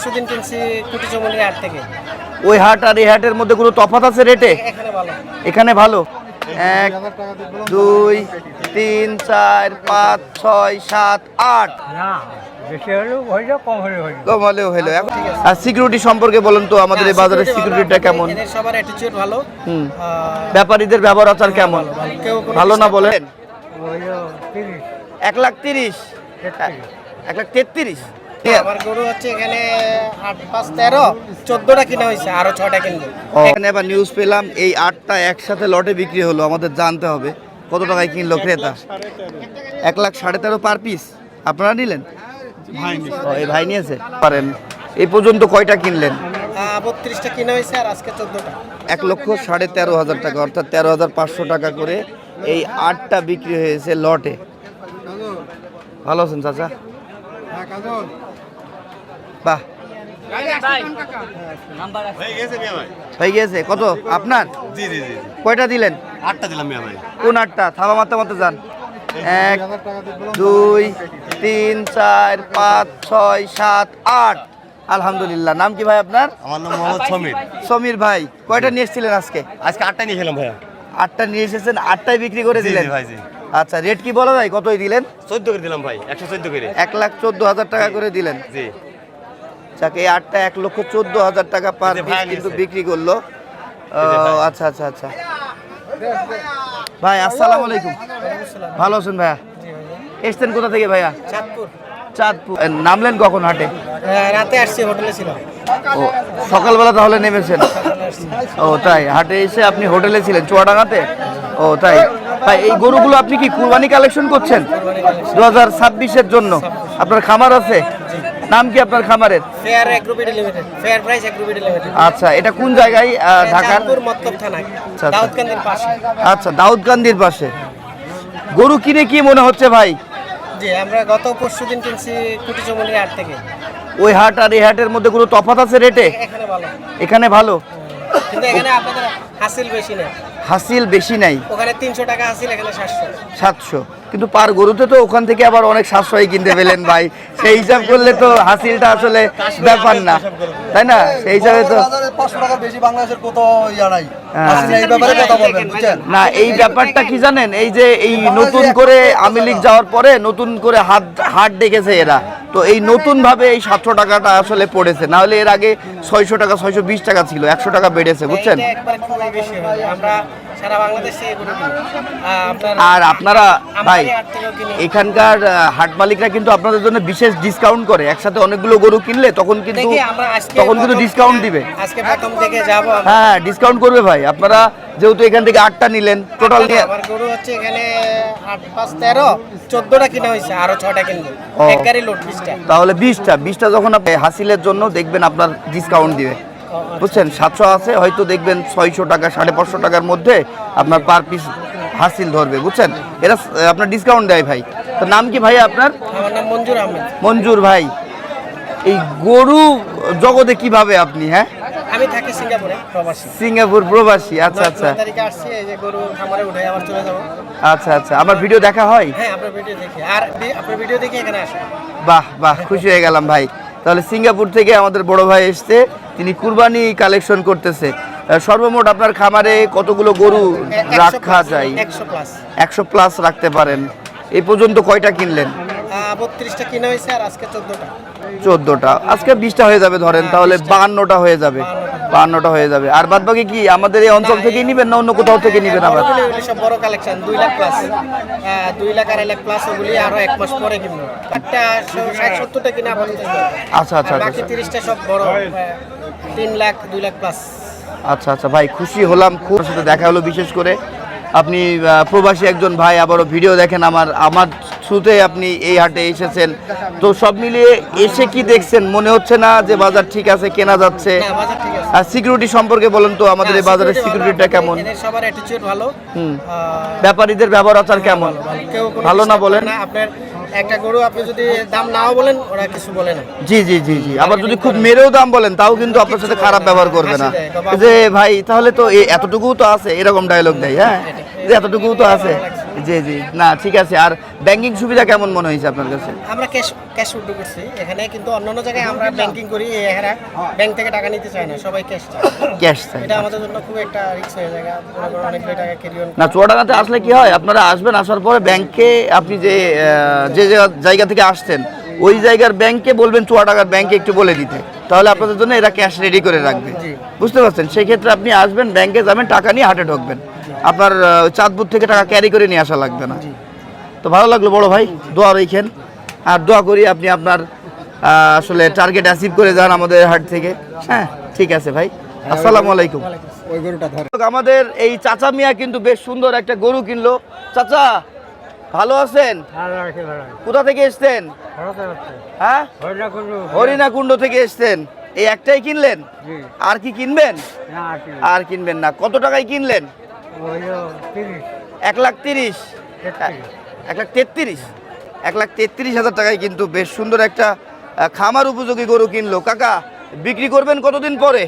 পরশু দিন কিনছি কুটি চমুনির হাট থেকে। ওই হাট আর এই হাটের মধ্যে কোনো তফাৎ আছে রেটে? এখানে ভালো। এখানে ভালো? এক দুই তিন চার পাঁচ ছয় সাত আট। কম হলেও হলো আর সিকিউরিটি সম্পর্কে বলেন তো আমাদের এই বাজারের সিকিউরিটিটা কেমন? সবার অ্যাটিটিউড ভালো। হুম। ব্যাপারীদের ব্যবহার আচার কেমন? ভালো। না বলেন? এক লাখ তিরিশ। এক লাখ তেত্রিশ। আমার গরু হচ্ছে এখানে আট পাঁচ তেরো চোদ্দটা কিনা হয়েছে আরও ছটা কিনবো। এখানে আবার নিউজ পেলাম এই আটটা একসাথে লটে বিক্রি হলো আমাদের জানতে হবে। কত টাকায় কিনলো ক্রেতা? এক লাখ সাড়ে তেরো পার পিস আপনারা নিলেন? ও, এই ভাই নিয়েছে? পারেন। এই পর্যন্ত কয়টা কিনলেন? বত্রিশটা কিনা হয়েছে আর আজকে চোদ্দটা। এক লক্ষ সাড়ে তেরো হাজার টাকা অর্থাৎ তেরো হাজার পাঁচশো টাকা করে এই আটটা বিক্রি হয়েছে লটে। ভালো আছেন চাচা? বাহ। হয়ে গেছে কত? আপনার? জি জি জি কয়টা দিলেন? আটটা দিলাম ভাই। কোন আটটা? থামা মারতে মারতে যান। এক দুই তিন চার পাঁচ ছয় সাত আট। আলহামদুলিল্লাহ। নাম কি ভাই আপনার? আমার নাম মোহাম্মদ সমীর। সমীর ভাই কয়টা নিয়ে এসেছিলেন আজকে? আজকে আটটা নিয়ে খেলাম ভাইয়া। আটটা নিয়ে এসেছেন আটটাই বিক্রি করে দিলেন। ভাই, জি। আচ্ছা রেট কি বলা যায় কতই দিলেন? চোদ্দ করে দিলাম ভাই একশো চোদ্দ করে। এক লাখ চোদ্দ হাজার টাকা করে দিলেন। জি। যাকে এই আটটা এক লক্ষ চোদ্দ হাজার টাকা পার পিস কিন্তু বিক্রি করল। আচ্ছা আচ্ছা আচ্ছা। ভাই আসসালামু আলাইকুম। ভালো আছেন ভাইয়া? এসছেন কোথা থেকে ভাইয়া? চাঁদপুর। চাঁদপুর। নামলেন কখন হাটে? আহ, রাতে আসছি হোটেলে ছিলাম। ও সকালবেলা তাহলে নেমেছেন। ও তাই। হাটে এসে আপনি হোটেলে ছিলেন চুয়াডাঙ্গাতে? ও তাই। ভাই এই গরুগুলো আপনি কি কুরবানি কালেকশন করছেন? দু হাজার ছাব্বিশের জন্য। আপনার খামার আছে? নাম কি আপনার খামারের? Fair Agro BD Limited. Fair Price Agro BD Limited. আচ্ছা এটা কোন জায়গায় ঢাকার? থানা আচ্ছা। দাউদকান্দির পাশে। আচ্ছা দাউদকান্দির পাশে। গরু কিনে কি মনে হচ্ছে ভাই? জি আমরা গত পরশু দিন কিনছি কুটি চমুনির হাট থেকে। ওই হাট আর এই হাটের মধ্যে কোনো তফাৎ আছে রেটে? এখানে ভালো। এখানে ভালো? কিন্তু এখানে আপনাদের হাসিল বেশি না হাসিল বেশি নাই। ওখানে তিনশো টাকা হাসিল এখানে সাতশো। সাতশো। কিন্তু পার গরুতে তো ওখান থেকে আবার অনেক সাশ্রয়ী কিনতে পেলেন ভাই। সেই হিসাব করলে তো হাসিলটা আসলে ব্যাপার না। তাই না? সেই হিসাবে তো পাঁচশো টাকা বেশি বাংলাদেশের কোথাও ইয়া নাই। হ্যাঁ। না এই ব্যাপারটা কি জানেন? এই যে এই নতুন করে আওয়ামী লীগ যাওয়ার পরে নতুন করে হাট হাট ডেকেছে এরা। তো এই নতুন ভাবে এই সাতশো টাকাটা আসলে পড়েছে। না হলে এর আগে ছয়শো টাকা ছয়শো বিশ টাকা ছিল একশো টাকা বেড়েছে বুঝছেন? আর আপনারা ভাই এখানকার হাট মালিকরা কিন্তু আপনাদের জন্য বিশেষ ডিসকাউন্ট করে। একসাথে অনেকগুলো গরু কিনলে তখন কিন্তু তখন কিন্তু ডিসকাউন্ট দিবে। হ্যাঁ ডিসকাউন্ট করবে ভাই। আপনারা যেহেতু এখান থেকে আটটা নিলেন টোটাল নিয়ে আমার গরু হচ্ছে এখানে আট পাঁচ তেরো চোদ্দটা কিনা হয়েছে আরও ছটা কিনবো। ও। এক গাড়ি লোড বিশটা। তাহলে বিশটা বিশটা যখন আপনি হাসিলের জন্য দেখবেন আপনার ডিসকাউন্ট দিবে। বুঝছেন? সাতশো আছে হয়তো দেখবেন ছয়শো টাকা সাড়ে পাঁচশো টাকার মধ্যে আপনার পার পিস হাসিল ধরবে বুঝছেন? এরা আপনার ডিসকাউন্ট দেয় ভাই। তো নাম কি ভাই আপনার? আমার নাম মঞ্জুর আহমেদ। মঞ্জুর ভাই। এই গরু জগতে কীভাবে আপনি হ্যাঁ? আমি থাকি সিঙ্গাপুরে প্রবাসী। সিঙ্গাপুর প্রবাসী আচ্ছা আচ্ছা। তারিখে আসছি এই যে গরু খামারে উঠে আবার চলে যাব। আচ্ছা আচ্ছা। আমার ভিডিও দেখা হয়? হ্যাঁ আপনার ভিডিও দেখি। আর আপনার ভিডিও দেখে এখানে আসে। বাহ বাহ খুশি হয়ে গেলাম ভাই। তাহলে সিঙ্গাপুর থেকে আমাদের বড় ভাই এসছে তিনি কুরবানি কালেকশন করতেছে। সর্বমোট আপনার খামারে কতগুলো গরু রাখা যায়? একশো প্লাস রাখতে পারেন। এই পর্যন্ত কয়টা কিনলেন? বত্রিশটা কিনা হয়েছে আর আজকে চোদ্দটা। চোদ্দটা। আজকে বিশটা হয়ে যাবে ধরেন তাহলে বাহান্নটা হয়ে যাবে। বাহান্নটা হয়ে যাবে। আর বাদ বাকি কি আমাদের এই অঞ্চল থেকেই নিবেন না অন্য কোথাও থেকে নিবেন আবার? বড় কালেকশন দুই লাখ প্লাস দুই লাখ আড়াই লাখ প্লাস ওগুলি আরও এক মাস পরে কিনবো। একটা ষাট সত্তরটা কিনা আচ্ছা আচ্ছা বাকি আচ্ছা। তিরিশটা সব বড় তিন লাখ দুই লাখ প্লাস আচ্ছা আচ্ছা ভাই খুশি হলাম। খুব সাথে দেখা হলো বিশেষ করে। আপনি প্রবাসী একজন ভাই আবারও ভিডিও দেখেন আমার আমার থ্রুতে আপনি এই হাটে এসেছেন। তো সব মিলিয়ে এসে কি দেখছেন? মনে হচ্ছে না যে বাজার ঠিক আছে কেনা যাচ্ছে? আর সিকিউরিটি সম্পর্কে বলেন তো আমাদের এই বাজারের সিকিউরিটিটা কেমন? সবার অ্যাটিটিউড ভালো। ব্যাপারীদের ব্যবহার আচার কেমন? ভালো না বলেন? আপনার একটা গরু আপনি যদি দাম নাও বলেন ওরা কিছু বলে না। জি জি জি জি। আবার যদি খুব মেরেও দাম বলেন তাও কিন্তু আপনার সাথে খারাপ ব্যবহার করবে না। যে ভাই তাহলে তো এ- এতটুকুও তো আছে এরকম ডায়লগ দেয় হ্যাঁ? যে এতটুকুও তো আছে। জি জি। না ঠিক আছে। আর ব্যাংকিং সুবিধা কেমন মনে হয়েছে আপনার কাছে? আমরা ক্যাশ ক্যাশ উল্টো করছি এখানে কিন্তু অন্যান্য জায়গায় আমরা ব্যাংকিং করি এরা ব্যাংক থেকে টাকা নিতে চায় না সবাই ক্যাশ চায়। ক্যাশ চাই এটা আমাদের জন্য খুব একটা রিস্ক হয়ে যায় করুন টাকা ক্যারি অন না চুয়াডাঙ্গাতে আসলে কি হয় আপনারা আসবেন আসার পরে ব্যাংকে আপনি যে যে জায়গা- থেকে আসছেন ওই জায়গার ব্যাংকে বলবেন চুয়াডাঙ্গার ব্যাংকে একটু বলে দিতে। তাহলে আপনাদের জন্য এরা ক্যাশ রেডি করে রাখবে। বুঝতে পারছেন? সেই ক্ষেত্রে আপনি আসবেন ব্যাংকে যাবেন টাকা নিয়ে হাটে ঢুকবেন। আপনার চাঁদপুর থেকে টাকা ক্যারি করে নিয়ে আসা লাগবে না। তো ভালো লাগল বড় ভাই দোয়া রেখেন আর দোয়া করি আপনি আপনার আসলে টার্গেট অ্যাচিভ করে যান আমাদের হাট থেকে। হ্যাঁ ঠিক আছে ভাই। আসসালামু আলাইকুম। ওই গরুটা ধর আমাদের এই চাচা মিয়া কিন্তু বেশ সুন্দর একটা গরু কিনলো। চাচা ভালো আছেন? কোথা থেকে এসছেন? হ্যাঁ? হরিণা হরিণাকুণ্ড থেকে এসছেন। এই একটাই কিনলেন? আর কি কিনবেন? আর কিনবেন না। কত টাকায় কিনলেন? এক লাখ তিরিশ। এক লাখ তেত্রিশ। এক লাখ তেত্রিশ হাজার টাকায় কিন্তু বেশ সুন্দর একটা খামার উপযোগী গরু কিনলো। কাকা বিক্রি করবেন কতদিন পরে?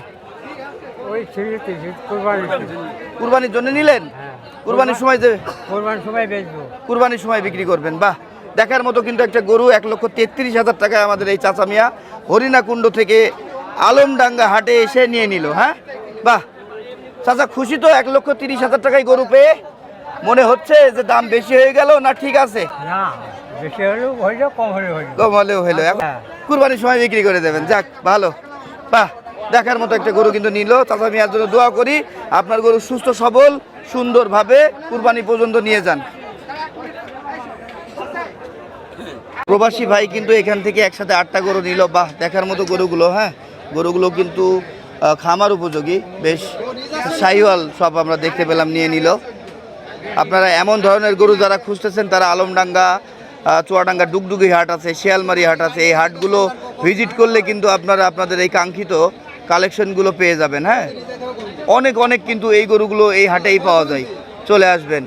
কুরবানির জন্য। নিলেন? হ্যাঁ। কুরবানির সময় দেবে কোরবানির সময় বেচবো। কুরবানির সময় বিক্রি করবেন। বাহ দেখার মতো কিন্তু একটা গরু এক লক্ষ তেত্রিশ হাজার টাকায় আমাদের এই চাচামিয়া হরিণাকুণ্ড থেকে আলমডাঙ্গা হাটে এসে নিয়ে নিল হ্যাঁ? বাহ চাচা খুশি তো এক লক্ষ তিরিশ হাজার টাকায় গরু পেয়ে মনে হচ্ছে যে দাম বেশি হয়ে গেল না ঠিক আছে? না বেশি হলেও হইল কম হলে হইল। কম হলেও হলো এখন হ্যাঁ। কুরবানির সময় বিক্রি করে দেবেন। যাক ভালো। বাহ দেখার মতো একটা গরু কিন্তু নিল। চাচা মিয়ার জন্য দোয়া করি আপনার গরু সুস্থ সবল সুন্দরভাবে কুরবানি পর্যন্ত নিয়ে যান। প্রবাসী ভাই কিন্তু এখান থেকে একসাথে আটটা গরু নিল। বাহ দেখার মতো গরুগুলো হ্যাঁ? গরুগুলো কিন্তু খামার উপযোগী বেশ সাইওয়াল সব আমরা দেখতে পেলাম, নিয়ে নিল। আপনারা এমন ধরনের গরু যারা খুঁজতেছেন, তারা আলমডাঙ্গা চুয়াডাঙ্গা ডুগডুগি হাট আছে, শিয়ালমারি হাট আছে, এই হাটগুলো ভিজিট করলে কিন্তু আপনারা আপনাদের এই কাঙ্ক্ষিত কালেকশনগুলো পেয়ে যাবেন হ্যাঁ? অনেক অনেক কিন্তু এই গরুগুলো এই হাটেই পাওয়া যায়। চলে আসবেন।